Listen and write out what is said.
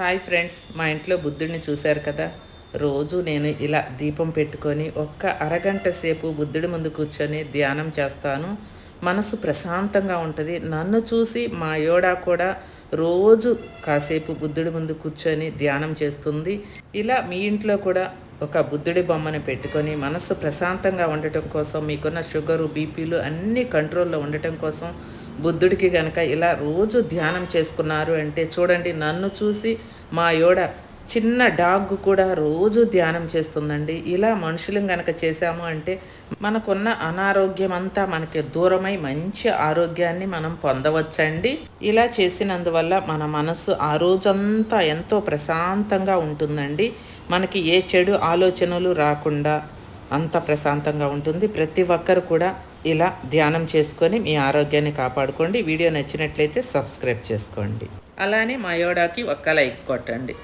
Hi friends మా ఇంట్లో బుద్ధుడిని చూశారు కదా? రోజు నేను ఇలా దీపం పెట్టుకొని ఒక్క అరగంట సేపు బుద్ధుడి ముందు కూర్చొని ధ్యానం చేస్తాను. మనసు ప్రశాంతంగా ఉంటుంది. నన్ను చూసి మా యోడా కూడా రోజు కాసేపు బుద్ధుడి ముందు కూర్చొని ధ్యానం చేస్తుంది. ఇలా మీ ఇంట్లో కూడా ఒక బుద్ధుడి బొమ్మను పెట్టుకొని మనసు ప్రశాంతంగా ఉండటం కోసం మీకున్న షుగరు బీపీలు అన్నీ కంట్రోల్లో ఉండటం కోసం బుద్ధుడికి గనక ఇలా రోజు ధ్యానం చేసుకున్నారు అంటే చూడండి నన్ను చూసి మా యోడ చిన్న డాగ్ కూడా రోజు ధ్యానం చేస్తుందండి. ఇలా మనుషులను గనక చేశాము అంటే మనకున్న అనారోగ్యం అంతా మనకి దూరమై మంచి ఆరోగ్యాన్ని మనం పొందవచ్చండి. ఇలా చేసినందువల్ల మన మనసు ఆ రోజంతా ఎంతో ప్రశాంతంగా ఉంటుందండి. మనకి ఏ చెడు ఆలోచనలు రాకుండా అంత ప్రశాంతంగా ఉంటుంది. ప్రతి ఒక్కరు కూడా ఇలా ధ్యానం చేసుకొని మీ ఆరోగ్యాన్ని కాపాడుకోండి. వీడియో నచ్చినట్లయితే సబ్స్క్రైబ్ చేసుకోండి. అలానే మా యోడాకి ఒక్క లైక్ కొట్టండి.